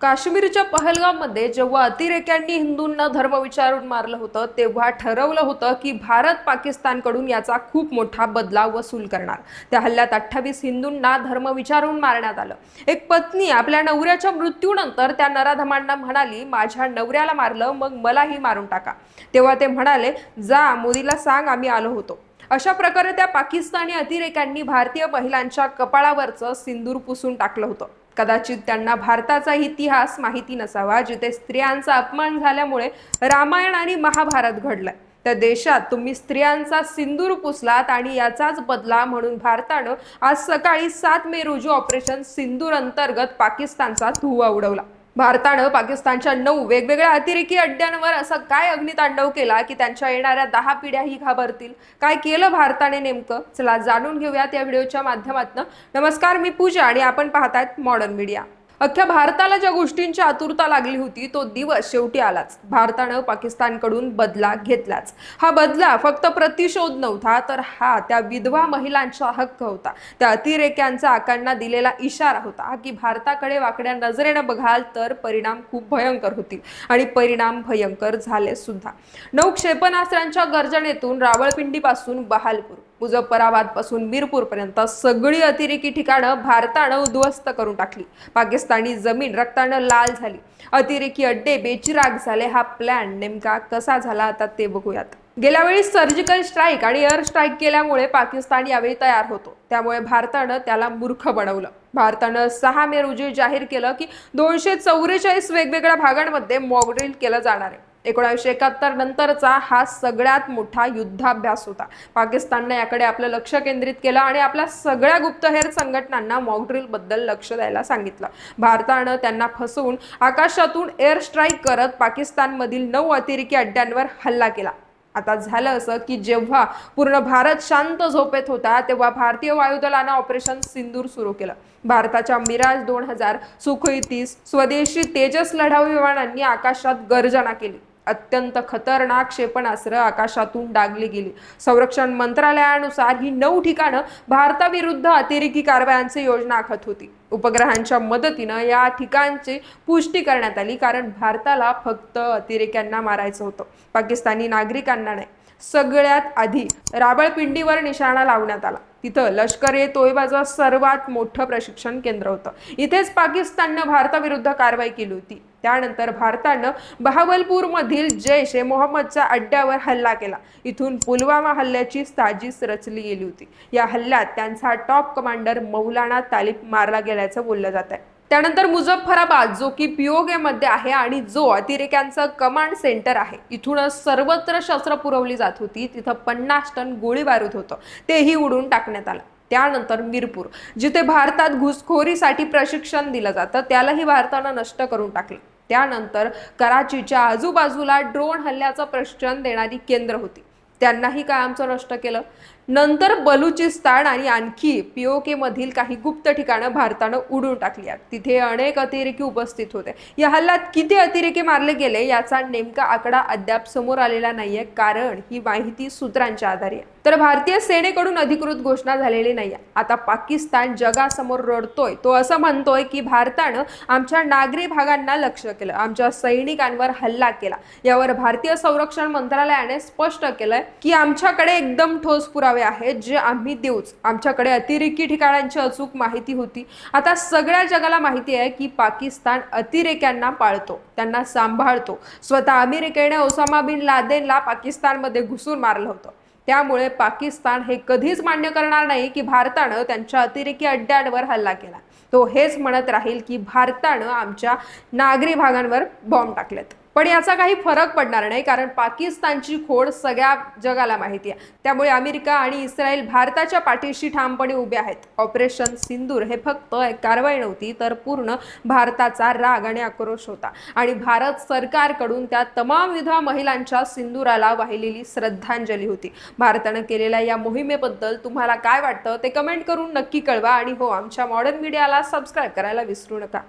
काश्मीरच्या पहलगाममध्ये जेव्हा अतिरेक्यांनी हिंदूंना धर्म विचारून मारलं होतं तेव्हा ठरवलं होतं की भारत पाकिस्तानकडून याचा खूप मोठा बदलाव वसूल करणार. त्या हल्ल्यात अठ्ठावीस हिंदूंना धर्म विचारून मारण्यात आलं. एक पत्नी आपल्या नवऱ्याच्या मृत्यूनंतर त्या नराधमांना म्हणाली माझ्या नवऱ्याला मारलं मग मलाही मारून टाका. तेव्हा ते म्हणाले जा मोदीला सांग आम्ही आलो होतो. अशा प्रकारे त्या पाकिस्तानी अतिरेक्यांनी भारतीय महिलांच्या कपाळावरचं सिंदूर पुसून टाकलं होतं. कदाचित त्यांना भारताचा इतिहास माहिती नसावा जिथे स्त्रियांचा अपमान झाल्यामुळे रामायण आणि महाभारत घडलाय. त्या देशात तुम्ही स्त्रियांचा सिंदूर पुसलात आणि याचाच बदला म्हणून भारतानं आज सकाळी सात मे रोजी ऑपरेशन सिंदूर अंतर्गत पाकिस्तानचा धुवा उडवला. भारतानं पाकिस्तानच्या नऊ वेगवेगळ्या अतिरेकी अड्ड्यांवर असं काय अग्नितांडव केला की त्यांच्या येणाऱ्या दहा पिढ्याही घाबरतील? काय केलं भारताने नेमकं? चला जाणून घेऊयात या व्हिडिओच्या माध्यमातून. नमस्कार मी पूजा आणि आपण पाहतायत मॉडर्न मीडिया अख्ख्या भारताला ज्या गोष्टींची आतुरता लागली होती तो दिवस शेवटी आलाच. भारतानं पाकिस्तानकडून बदला घेतलाच. हा बदला फक्त प्रतिशोध नव्हता तर हा त्या विधवा महिलांचा हक्क होता. त्या अतिरेक्यांचा आकांना दिलेला इशारा होता की भारताकडे वाकड्या नजरेनं बघाल तर परिणाम खूप भयंकर होतील. आणि परिणाम भयंकर झाले सुद्धा नऊ क्षेपणास्त्रांच्या गर्जनेतून रावळपिंडीपासून बहालपूर. मुझफ्फराबादपासून मिरपूरपर्यंत सगळी अतिरेकी ठिकाणं भारतानं उद्ध्वस्त करून टाकली. पाकिस्तानी जमीन रक्तानं लाल झाली. अतिरेकी अड्डे बेचिराग झाले. हा प्लॅन नेमका कसा झाला आता ते बघूयात. गेल्या वेळी सर्जिकल स्ट्राईक आणि एअर स्ट्राईक केल्यामुळे पाकिस्तान यावेळी तयार होतो. त्यामुळे भारतानं त्याला मूर्ख बनवलं. भारतानं सहा मे रोजी जाहीर केलं की दोनशे चौवेचाळीस वेगवेगळ्या भागांमध्ये मॉकड्रिल केलं जाणार आहे. एकोणावीसशे एकाहत्तर नंतरचा हा सगळ्यात मोठा युद्धाभ्यास होता. पाकिस्तानने याकडे आपलं लक्ष केंद्रित केलं आणि आपल्या सगळ्या गुप्तहेर संघटनांना मॉकड्रिलबद्दल लक्ष द्यायला सांगितलं. भारतानं त्यांना फसवून आकाशातून एअर स्ट्राईक करत पाकिस्तानमधील नऊ अतिरेकी अड्ड्यांवर हल्ला केला. आता झालं असं की जेव्हा पूर्ण भारत शांत झोपेत होता तेव्हा भारतीय वायुदलानं ऑपरेशन सिंदूर सुरू केलं. भारताच्या मिराज दोन हजार सुखोई तीस स्वदेशी तेजस लढाऊ विमानांनी आकाशात गर्जना केली. अत्यंत खतरनाक क्षेपणास्त्र आकाशातून डागली गेली. संरक्षण मंत्रालयानुसार ही नऊ ठिकाणं भारताविरुद्ध अतिरेकी कारवायांची योजना आखत होती. उपग्रहांच्या मदतीनं या ठिकाणची पुष्टी करण्यात आली कारण भारताला फक्त अतिरेक्यांना मारायचं होतं. पाकिस्तानी नागरिकांना नाही सगळ्यात आधी राबळपिंडीवर निशाणा लावण्यात आला. तिथं लष्कर ए तोयबाचं सर्वात मोठं प्रशिक्षण केंद्र होतं. इथेच पाकिस्ताननं भारताविरुद्ध कारवाई केली होती. त्यानंतर भारतानं बहावलपूरमधील जैश ए मोहम्मदच्या अड्ड्यावर हल्ला केला. इथून पुलवामा हल्ल्याची साजीस रचली गेली होती. या हल्ल्यात त्यांचा टॉप कमांडर मौलाना तालिब मारला गेल्याचं बोललं जात आहे त्यानंतर मुझफ्फराबाद जो की पीओके मध्ये आहे आणि जो अतिरेक्यांचं कमांड सेंटर आहे इथूनच सर्वत्र शस्त्र पुरवली जात होती. तिथं पन्नास टन गोळीबारूद होतं. तेही उडून टाकण्यात आलं. त्यानंतर मिरपूर जिथे भारतात घुसखोरीसाठी प्रशिक्षण दिलं जातं त्यालाही भारतानं नष्ट करून टाकलं. त्यानंतर कराचीच्या आजूबाजूला ड्रोन हल्ल्याचं प्रशिक्षण देणारी केंद्र होती. त्यांनाही काय आमचं नष्ट केलं? नंतर बलुचिस्तान आणि आणखी पीओके मधील काही गुप्त ठिकाणं भारतानं उडून टाकली आहेत. तिथे अनेक अतिरेकी उपस्थित होते. या हल्ल्यात किती अतिरेकी मारले गेले याचा नेमका आकडा अद्याप समोर आलेला नाहीये कारण ही माहिती सूत्रांच्या आधारे आहे. तर भारतीय सेनेकडून अधिकृत घोषणा झालेली नाहीये. आता पाकिस्तान जगासमोर रडतोय. तो असं म्हणतोय की भारतानं आमच्या नागरी भागांना लक्ष केलं आमच्या सैनिकांवर हल्ला केला. यावर भारतीय संरक्षण मंत्रालयाने स्पष्ट केलंय की आमच्याकडे एकदम ठोस पुरावे आहेत जे आम्ही देऊच. आमच्याकडे अतिरेकी ठिकाणांची अचूक माहिती होती. आता सगळ्या जगाला माहिती आहे की पाकिस्तान अतिरेक्यांना पाळतो त्यांना सांभाळतो. स्वतः अमेरिकेने ओसामा बिन लादेनला पाकिस्तानमध्ये घुसून मारलं होतं. त्यामुळे पाकिस्तान हे कधीच मान्य करणार नाही की भारतानं त्यांच्या अतिरेकी अड्ड्यांवर हल्ला केला. तो हेच म्हणत राहील की भारतानं आमच्या नागरी भागांवर बॉम्ब टाकलेत. पण याचा काही फरक पडणार नाही कारण पाकिस्तानची खोड सगळ्या जगाला माहिती आहे. त्यामुळे अमेरिका आणि इस्रायल भारताच्या पाठीशी ठामपणे उभे आहेत. ऑपरेशन सिंदूर हे फक्त एक कारवाई नव्हती तर पूर्ण भारताचा राग आणि आक्रोश होता. आणि भारत सरकारकडून त्या तमाम विधवा महिलांच्या सिंदुराला वाहिलेली श्रद्धांजली होती. भारतानं केलेल्या या मोहिमेबद्दल तुम्हाला काय वाटतं ते कमेंट करून नक्की कळवा. आणि हो आमच्या मॉडर्न मीडियाला सबस्क्राईब करायला विसरू नका.